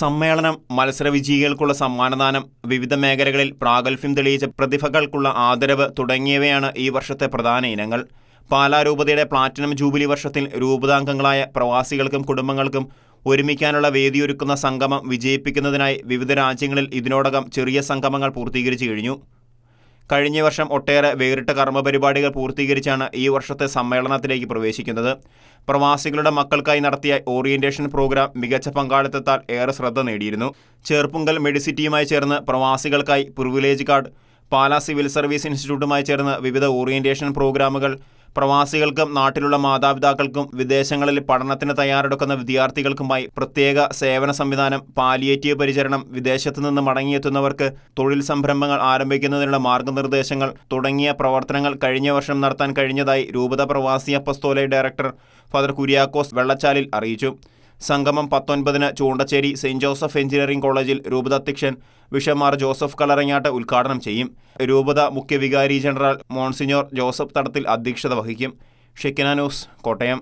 സമ്മേളനം മത്സര വിജയികൾക്കുള്ള സമ്മാനദാനം വിവിധ മേഖലകളിൽ പ്രാഗൽഭ്യം തെളിയിച്ച പ്രതിഭകൾക്കുള്ള ആദരവ് തുടങ്ങിയവയാണ് ഈ വർഷത്തെ പ്രധാന ഇനങ്ങൾ. പാലാ രൂപതയുടെ പ്ലാറ്റിനം ജൂബിലി വർഷത്തിൽ രൂപതാംഗങ്ങളായ പ്രവാസികൾക്കും കുടുംബങ്ങൾക്കും ഒരുമിക്കാനുള്ള വേദിയൊരുക്കുന്ന സംഗമം വിജയിപ്പിക്കുന്നതിനായി വിവിധ രാജ്യങ്ങളിൽ ഇതിനോടകം ചെറിയ സംഗമങ്ങൾ പൂർത്തീകരിച്ചു കഴിഞ്ഞു. കഴിഞ്ഞ വർഷം ഒട്ടേറെ വേറിട്ട കർമ്മപരിപാടികൾ പൂർത്തീകരിച്ചാണ് ഈ വർഷത്തെ സമ്മേളനത്തിലേക്ക് പ്രവേശിക്കുന്നത്. പ്രവാസികളുടെ മക്കൾക്കായി നടത്തിയ ഓറിയന്റേഷൻ പ്രോഗ്രാം മികച്ച പങ്കാളിത്തത്താൽ ഏറെ ശ്രദ്ധ നേടിയിരുന്നു. ചേർപ്പുങ്കൽ മെഡിസിറ്റിയുമായി ചേർന്ന് പ്രവാസികൾക്കായി privilege card Pala civil service ഇൻസ്റ്റിറ്റ്യൂട്ടുമായി ചേർന്ന് വിവിധ ഓറിയന്റേഷൻ പ്രോഗ്രാമുകൾ പ്രവാസികൾക്കും നാട്ടിലുള്ള മാതാപിതാക്കൾക്കും വിദേശങ്ങളിൽ പഠനത്തിന് തയ്യാറെടുക്കുന്ന വിദ്യാർത്ഥികൾക്കുമായി പ്രത്യേക സേവന സംവിധാനം പാലിയേറ്റീവ് പരിചരണം വിദേശത്തു നിന്ന് മടങ്ങിയെത്തുന്നവർക്ക് തൊഴിൽ സംരംഭങ്ങൾ ആരംഭിക്കുന്നതിനുള്ള മാർഗനിർദ്ദേശങ്ങൾ തുടങ്ങിയ പ്രവർത്തനങ്ങൾ കഴിഞ്ഞ വർഷം നടത്താൻ കഴിഞ്ഞതായി രൂപത പ്രവാസി അപ്പസ്തോലെ ഡയറക്ടർ ഫാദർ കുര്യാക്കോസ് വെള്ളച്ചാലിൽ അറിയിച്ചു. സംഗമം പത്തൊൻപതിന് ചൂണ്ടച്ചേരി സെയിന്റ് ജോസഫ് എഞ്ചിനീയറിംഗ് കോളേജിൽ രൂപതാധ്യക്ഷൻ വിഷമാർ ജോസഫ് കളറങ്ങാട്ട് ഉദ്ഘാടനം ചെയ്യും. രൂപത മുഖ്യവികാരി ജനറൽ മോൺസിഞ്ഞോർ ജോസഫ് തടത്തിൽ അധ്യക്ഷത വഹിക്കും. ഷെക്കിന ന്യൂസ് കോട്ടയം.